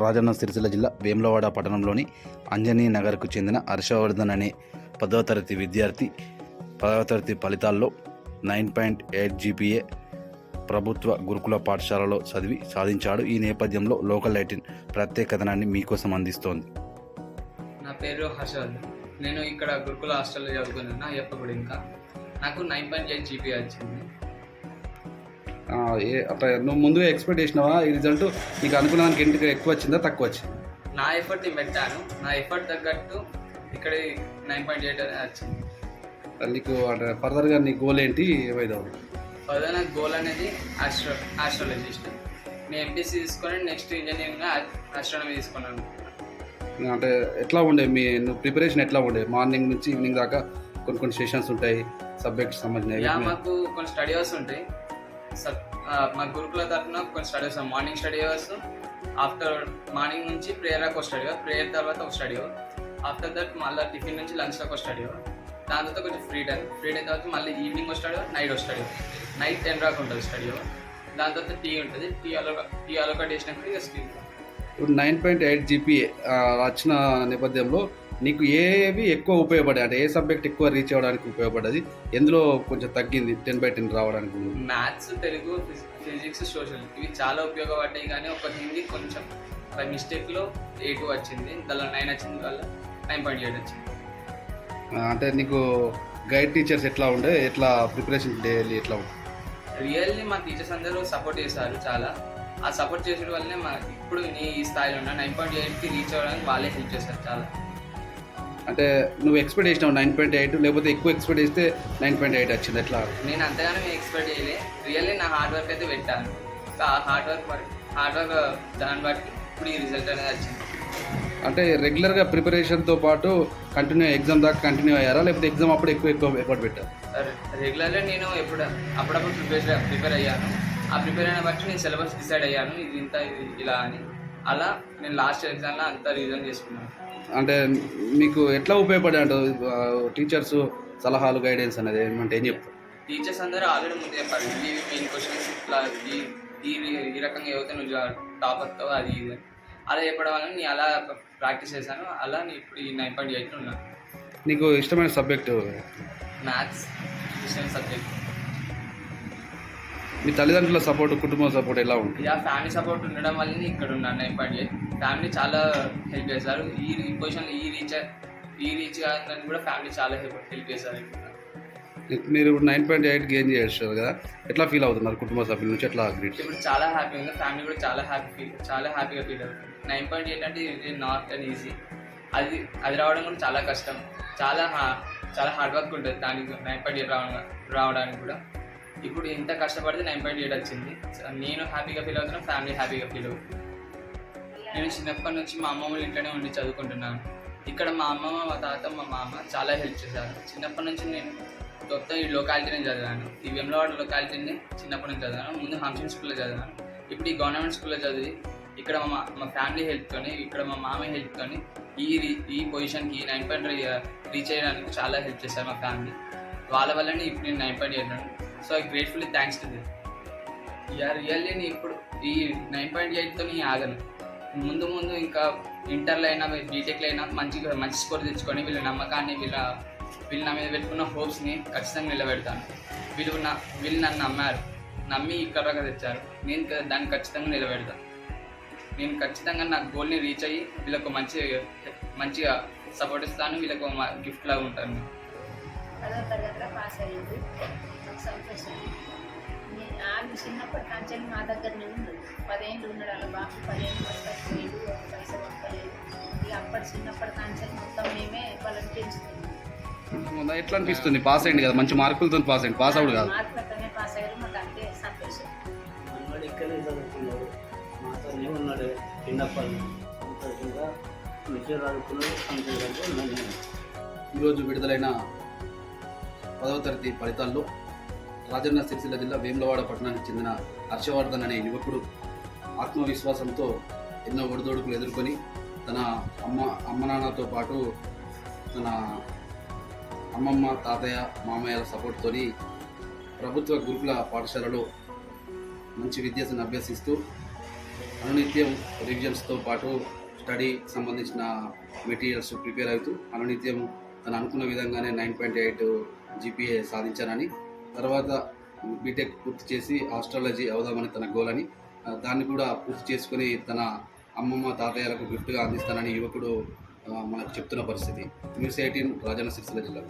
రాజన్న సిరిసిల్ల జిల్లా వేములవాడ పట్టణంలోని అంజనీ నగర్కు చెందిన హర్షవర్ధన్ అనే పదవ తరగతి విద్యార్థి పదవ తరగతి ఫలితాల్లో నైన్ పాయింట్ ఎయిట్ జీపీఏ ప్రభుత్వ గురుకుల పాఠశాలలో చదివి సాధించాడు. ఈ నేపథ్యంలో లోకల్ లైటిన్ ప్రత్యేక కథనాన్ని మీకోసం అందిస్తోంది. నా పేరు హర్షవర్ధన్. నేను ఇక్కడ గురుకుల హాస్టల్లో చదువుకున్నాను అయ్యప్పగుడి ఇంకా నాకు నైన్ పాయింట్ ఎయిట్ జీపీ వచ్చింది. అట్లా నువ్వు ముందుగా ఎక్స్పెక్ట్ చేసినావా? ఈ రిజల్ట్ నీకు అనుకున్న దానికి ఇంటికి ఎక్కువ వచ్చిందా తక్కువ వచ్చింది? నా ఎఫర్ట్ నేను పెట్టాను. నా ఎఫర్ట్ తగ్గట్టు ఇక్కడ నైన్ పాయింట్ ఎయిట్ అనేది వచ్చింది. నీకు అంటే ఫర్దర్గా నీ గోల్ ఏంటి ఏమైదావు ఫర్దర్ నాకు గోల్ అనేది ఆస్ట్రో ఆస్ట్రాలజిస్ట్ నేను ఎంపీసీ తీసుకొని నెక్స్ట్ ఇంజనీరింగ్ ఆస్ట్రానమీ తీసుకున్నాను. అంటే ఎట్లా ఉండే మీ నువ్వు ప్రిపరేషన్ ఎట్లా ఉండే? మార్నింగ్ నుంచి ఈవినింగ్ దాకా కొన్ని కొన్ని సెషన్స్ ఉంటాయి సబ్జెక్ట్ యా సంబంధించిన మాకు కొన్ని స్టడీ అవర్స్ ఉంటాయి. మా గురుకుల తరఫున కొన్ని స్టడీ వస్తాం morning study hours after morning నుంచి ప్రేయర్ ఒక స్టడీ అవర్ ప్రేయర్ తర్వాత ఒక స్టడీ అవర్ ఆఫ్టర్ దట్ మళ్ళీ టిఫిన్ నుంచి లంచ్ ఒక స్టడీ అవర్ దాని తర్వాత కొంచెం ఫ్రీ టైం ఫ్రీ టైం తర్వాత మళ్ళీ ఈవినింగ్ ఒక స్టడీ అవర్ నైట్ ఒక స్టడీ అవర్ నైట్ టెన్ దాకా ఉంటుంది స్టడీ అవర్ దాని తర్వాత టీ ఉంటుంది. టీ అలో టీ అలొకట్ చేసినాక ఇక స్లీప్. ఇప్పుడు నైన్ పాయింట్ ఎయిట్ జీపీ వచ్చిన నేపథ్యంలో నీకు ఏవి ఎక్కువ ఉపయోగపడాయి అంటే ఏ సబ్జెక్ట్ ఎక్కువ రీచ్ అవ్వడానికి ఉపయోగపడ్డది? ఎందులో కొంచెం తగ్గింది టెన్ బై టెన్ రావడానికి మ్యాథ్స్ తెలుగు ఫిజిక్స్ సోషల్ ఇవి చాలా ఉపయోగపడ్డాయి కానీ ఒక హిందీ కొంచెం బై మిస్టేక్లో ఏ టూ వచ్చింది దానిలో నైన్ వచ్చింది వల్ల నైన్ పాయింట్ ఎయిట్ వచ్చింది. అంటే నీకు గైడ్ టీచర్స్ ఎట్లా ఉండే? ఎట్లా ప్రిపరేషన్ డైలీ ఎట్లా ఉండే? రియల్లీ మా టీచర్స్ అందరూ సపోర్ట్ చేశారు చాలా. ఆ సపోర్ట్ చేసడం వల్లనే మా ఇప్పుడు నీ ఈ స్థాయిలో ఉన్నా నైన్ పాయింట్ ఎయిట్కి రీచ్ అవ్వడానికి వాళ్ళే హెల్ప్ చేశారు చాలా. అంటే నువ్వు ఎక్స్పెక్ట్ చేసినావు నైన్ పాయింట్ ఎయిట్ లేకపోతే ఎక్కువ ఎక్స్పెక్ట్ చేస్తే నైన్ పాయింట్ ఎయిట్ వచ్చింది ఎట్లా? నేను అంతగానో ఎక్స్పెక్ట్ చేయలే. రియల్లీ నా హార్డ్ వర్క్ అయితే పెట్టాను. ఆ హార్డ్ వర్క్ హార్డ్ వర్క్ దాన్ని బట్టి ఇప్పుడు ఈ రిజల్ట్ అనేది వచ్చింది. అంటే రెగ్యులర్గా ప్రిపరేషన్తో పాటు కంటిన్యూ ఎగ్జామ్ దాకా కంటిన్యూ అయ్యారా లేకపోతే ఎగ్జామ్ అప్పుడు ఎక్కువ ఎక్కువ ఎఫర్ట్ పెట్టారు? రెగ్యులర్గా నేను ఎప్పుడు అప్పుడప్పుడు ప్రిపేర్ ప్రిపేర్ అయ్యాను. ఆ ప్రిపేర్ అయిన బట్టి నేను సిలబస్ డిసైడ్ అయ్యాను ఇది ఇంత ఇది ఇలా అని. అలా నేను లాస్ట్ ఎగ్జామ్లో అంతా రివిజన్ చేసుకున్నాను. అంటే మీకు ఎట్లా ఉపయోగపడే అంటే టీచర్స్ సలహాలు గైడెన్స్ అనేది ఏమంటే ఏం చెప్తారు టీచర్స్ అందరూ ఆల్రెడీ ముందు చెప్పారు ఇవి మెయిన్ క్వశ్చన్స్ ఇట్లా ఈ ఈ రకంగా ఏవైతే నువ్వు టాప్ అవుతావో అది ఇది. అలా చెప్పడం వల్ల నేను అలా ప్రాక్టీస్ చేశాను అలా నేను ఇప్పుడు ఈ నైన్ పాయింట్ ఎయిట్ ఉన్నాను. నీకు ఇష్టమైన సబ్జెక్టు? మ్యాథ్స్ ఇష్టం సబ్జెక్ట్. మీ తల్లిదండ్రుల సపోర్ట్ కుటుంబ సపోర్ట్ ఎలా ఉంటుంది? ఇక ఫ్యామిలీ సపోర్ట్ ఉండడం వల్లనే ఇక్కడ ఉన్నాను ఎయిట్ ఫ్యామిలీ చాలా హెల్ప్ చేశారు. ఈ ఈ పొజిషన్లో ఈ రీచ్ ఈ రీచ్ కాదని కూడా ఫ్యామిలీ చాలా హెల్ప్ హెల్ప్ చేశారు. మీరు నైన్ పాయింట్ ఎయిట్ గెయిన్ చేస్తారు కదా ఎట్లా ఫీల్ అవుతున్నారు కుటుంబ సభ్యుల నుంచి ఎట్లా గ్రీట్ ఇప్పుడు చాలా హ్యాపీ ఉంది ఫ్యామిలీ కూడా చాలా హ్యాపీ ఫీల్ చాలా హ్యాపీగా ఫీల్ అవుతుంది. నైన్ పాయింట్ ఎయిట్ అంటే ఇది నాట్ అండ్ ఈజీ అది అది రావడం కూడా చాలా కష్టం. చాలా చాలా హార్డ్ వర్క్ ఉంటుంది దానికి నైన్ పాయింట్ ఎయిట్ రావడం రావడానికి కూడా. ఇప్పుడు ఇంత కష్టపడితే నైన్ పాయింట్ ఎయిట్ వచ్చింది నేను హ్యాపీగా ఫీల్ అవుతున్నాను ఫ్యామిలీ హ్యాపీగా ఫీల్ అవుతుంది నేను చిన్నప్పటి నుంచి మా అమ్మమ్మ ఇంట్లోనే ఉండి చదువుకుంటున్నాను. ఇక్కడ మా అమ్మమ్మ మా తాత మా మామ చాలా హెల్ప్ చేశారు. చిన్నప్పటి నుంచి నేను మొత్తం ఈ లొకాలిటీనే చదివాను. ఈ వెమ్లవాడ లొకాలిటీని చిన్నప్పటి నుంచి చదివాను. ముందు హంసన్ స్కూల్లో చదివాను. ఇప్పుడు ఈ గవర్నమెంట్ స్కూల్లో చదివి ఇక్కడ మా మా ఫ్యామిలీ హెల్ప్తోని ఇక్కడ మా మామ హెల్ప్తోని ఈ రీ- ఈ పొజిషన్కి నైన్ పాయింట్ రీచ్ చేయడానికి చాలా హెల్ప్ చేశారు మా ఫ్యామిలీ వాళ్ళ వల్లనే ఇప్పుడు నేను nine point eight so I gratefully thanks to this yeah really నేను ఇప్పుడు ఈ నైన్ పాయింట్ ఎయిట్తో నేను ఆగను. ముందు ముందు ఇంకా ఇంటర్లో అయినా బీటెక్లో అయినా మంచిగా మంచి స్కోర్ తెచ్చుకొని వీళ్ళ నమ్మకాన్ని వీళ్ళ వీళ్ళు నా మీద పెట్టుకున్న హోప్స్ని ఖచ్చితంగా నిలబెడతాను. వీళ్ళు నా వీళ్ళు నన్ను నమ్మారు. నమ్మి ఇక్కడ దాకా తెచ్చారు. నేను దాన్ని ఖచ్చితంగా నిలబెడతాను నేను ఖచ్చితంగా నా గోల్ని రీచ్ అయ్యి వీళ్ళకు మంచి మంచిగా సపోర్ట్ ఇస్తాను. వీళ్ళకు గిఫ్ట్ లాగా ఉంటాను. నుంచి మా దగ్గరనే ఉంది పదేళ్ళు ఉన్నాడు అలా బాబు పదేళ్ళు పట్టలేదు ఒక పైసలు వస్తలేదు. ఇక అప్పటి చిన్నప్పటి నుంచి మొత్తం మేమే వాళ్ళని పెంచుతున్నాం ఎట్లా అనిపిస్తుంది? పాస్ అయింది కదా మంచి మార్కులతో పాస్ అయింది. పాస్ అవుడు కాదు. మార్కులతోనే పాస్ అయ్యారు మాకు అంతే సంతోషం. మనవాడు ఇక్కడే చదువుకున్నాడు మాతోనే ఉన్నాడు చిన్నప్పటి. సంతోషంగా సంతోషంగా. ఈరోజు విడుదలైన పదవ తరగతి ఫలితాల్లో రాజన్న సిరిసిల్ల జిల్లా వేములవాడ పట్టణానికి చెందిన హర్షవర్ధన్ అనే యువకుడు ఆత్మవిశ్వాసంతో ఎన్నో ఒడిదొడుకులు ఎదుర్కొని తన అమ్మ అమ్మ నాన్నతో పాటు తన అమ్మమ్మ తాతయ్య మామయ్యల సపోర్ట్తో ప్రభుత్వ గురుకుల పాఠశాలలో మంచి విద్యను అభ్యసిస్తూ అనునిత్యం రివిజన్స్తో పాటు స్టడీకి సంబంధించిన మెటీరియల్స్ ప్రిపేర్ అవుతూ అనునిత్యం తను అనుకున్న విధంగానే నైన్ పాయింట్ ఎయిట్ జీపీఏ సాధించానని తర్వాత బీటెక్ పూర్తి చేసి ఆస్ట్రాలజీ అవుదామని తన గోల్ అని దాన్ని కూడా పూర్తి చేసుకుని తన అమ్మమ్మ తాతయ్యలకు గిఫ్ట్గా అందిస్తానని యువకుడు మనకు చెప్తున్న పరిస్థితి. న్యూస్ ఎయిటీన్ రాజన్న సిరిసిల్ల జిల్లా.